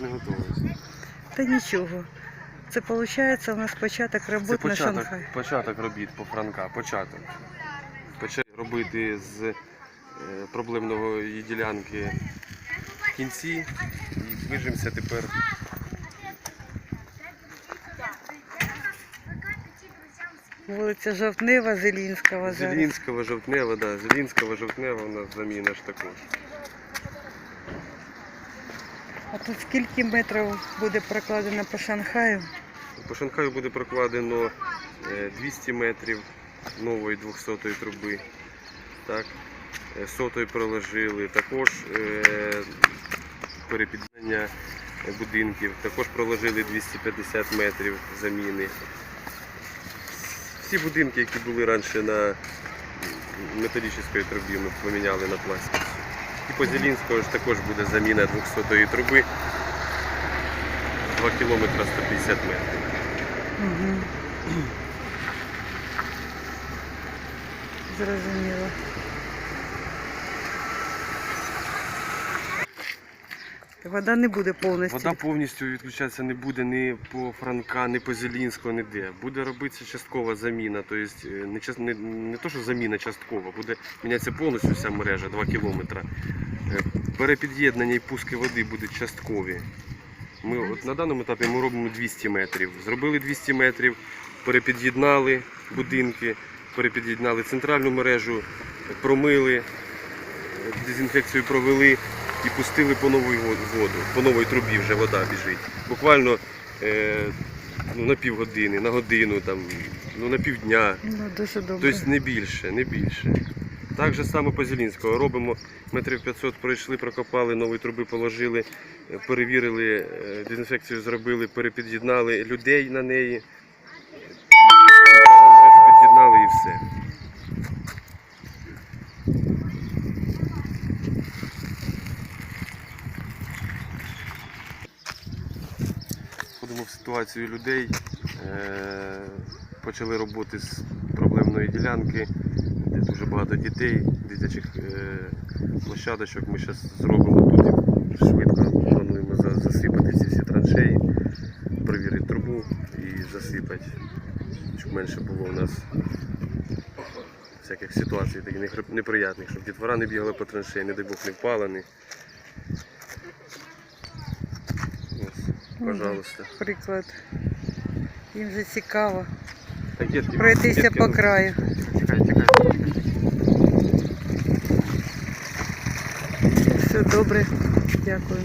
не готовий. Та нічого. Це виходить у нас початок Це роботи на початок, Шанхай. початок робіт по Франка, початок. Почали робити з е, проблемної ділянки кінці і движемося тепер. Вулиця Жовтнева, Зелінського зараз. Зелінського, жовтнева, да, Зелінського, жовтнева у нас заміна ж також. А тут скільки метрів буде прокладено по Шанхаю? По Шанхаю буде прокладено е, 200 метрів нової 200-ї труби. Так. Е, Сотою проложили. Також е, будинків. Також проложили 250 метрів заміни. Всі будинки, які були раніше на металічній трубі, ми поміняли на пластик. По Зелінського ж також буде заміна 200-ї труби. 2 км 150 метрів. Угу. Зрозуміло. Вода не буде повністю. Вода повністю відключатися не буде ні по Франка, ні по Зелінського, ніде. Буде робитися часткова заміна. Тобто не, не, не то, що заміна часткова, буде мінятися повністю вся мережа 2 кілометри. Е, Перепід'єднання і пуски води будуть часткові. Ми от на даному етапі ми робимо 200 метрів. Зробили 200 метрів, перепід'єднали будинки, перепід'єднали центральну мережу, промили, дезінфекцію провели і пустили по новій воду. По новій трубі вже вода біжить. Буквально е, ну, на півгодини, на годину, там, ну, на півдня. Ну, дуже добре. Тобто не більше, не більше. Так же само по Зелінського. Робимо метрів 500 пройшли, прокопали, нові труби положили, перевірили, е, дезінфекцію зробили, перепід'єднали людей на неї. Мережу під'єднали і все. Входимо ситуацію людей. Е, Почали роботи з проблемної ділянки, де дуже багато дітей, дитячих е, площадочок. Ми зараз зробимо тут і швидко плануємо засипати ці всі траншеї, перевірити трубу і засипати, щоб менше було у нас всяких ситуацій таких неприятних, щоб дітвора не бігала по траншеї, не дай Бог не впала. Пожалуйста. Приклад. Їм же цікаво Так, дітки, пройтися дітки, по ну, краю. Тікай, тікай. Все добре. Дякую.